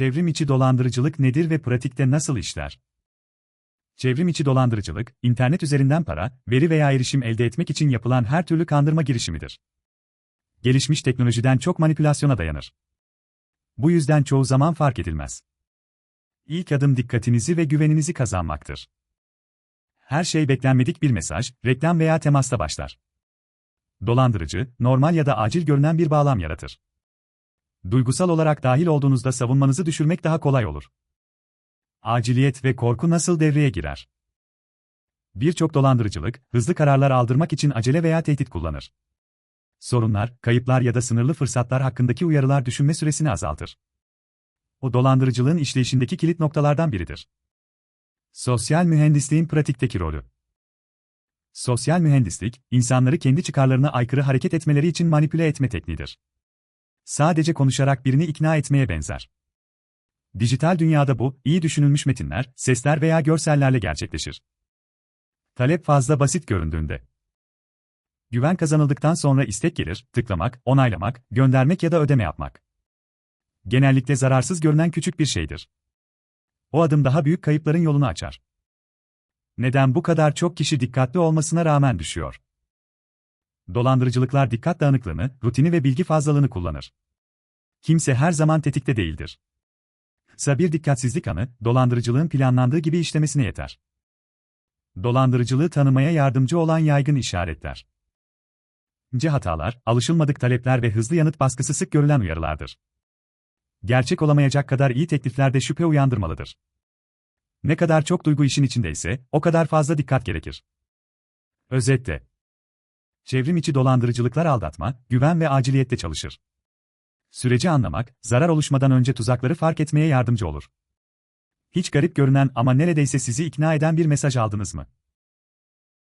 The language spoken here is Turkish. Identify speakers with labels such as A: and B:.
A: Çevrim içi dolandırıcılık nedir ve pratikte nasıl işler? Çevrim içi dolandırıcılık, internet üzerinden para, veri veya erişim elde etmek için yapılan her türlü kandırma girişimidir. Gelişmiş teknolojiden çok manipülasyona dayanır. Bu yüzden çoğu zaman fark edilmez. İlk adım dikkatinizi ve güveninizi kazanmaktır. Her şey beklenmedik bir mesaj, reklam veya temasta başlar. Dolandırıcı, normal ya da acil görünen bir bağlam yaratır. Duygusal olarak dahil olduğunuzda savunmanızı düşürmek daha kolay olur. Aciliyet ve korku nasıl devreye girer? Birçok dolandırıcılık, hızlı kararlar aldırmak için acele veya tehdit kullanır. Sorunlar, kayıplar ya da sınırlı fırsatlar hakkındaki uyarılar düşünme süresini azaltır. O dolandırıcılığın işleyişindeki kilit noktalardan biridir. Sosyal mühendisliğin pratikteki rolü. Sosyal mühendislik, insanları kendi çıkarlarına aykırı hareket etmeleri için manipüle etme tekniğidir. Sadece konuşarak birini ikna etmeye benzer. Dijital dünyada bu, iyi düşünülmüş metinler, sesler veya görsellerle gerçekleşir. Talep fazla basit göründüğünde. Güven kazanıldıktan sonra istek gelir, tıklamak, onaylamak, göndermek ya da ödeme yapmak. Genellikle zararsız görünen küçük bir şeydir. O adım daha büyük kayıpların yolunu açar. Neden bu kadar çok kişi dikkatli olmasına rağmen düşüyor? Dolandırıcılıklar dikkat dağınıklığını, rutini ve bilgi fazlalığını kullanır. Kimse her zaman tetikte değildir. Kısa bir dikkatsizlik anı, dolandırıcılığın planlandığı gibi işlemesine yeter. Dolandırıcılığı tanımaya yardımcı olan yaygın işaretler. C hatalar, alışılmadık talepler ve hızlı yanıt baskısı sık görülen uyarılardır. Gerçek olamayacak kadar iyi tekliflerde şüphe uyandırmalıdır. Ne kadar çok duygu işin içindeyse, o kadar fazla dikkat gerekir. Özetle. Çevrim içi dolandırıcılıklar aldatma, güven ve aciliyette çalışır. Süreci anlamak, zarar oluşmadan önce tuzakları fark etmeye yardımcı olur. Hiç garip görünen ama neredeyse sizi ikna eden bir mesaj aldınız mı?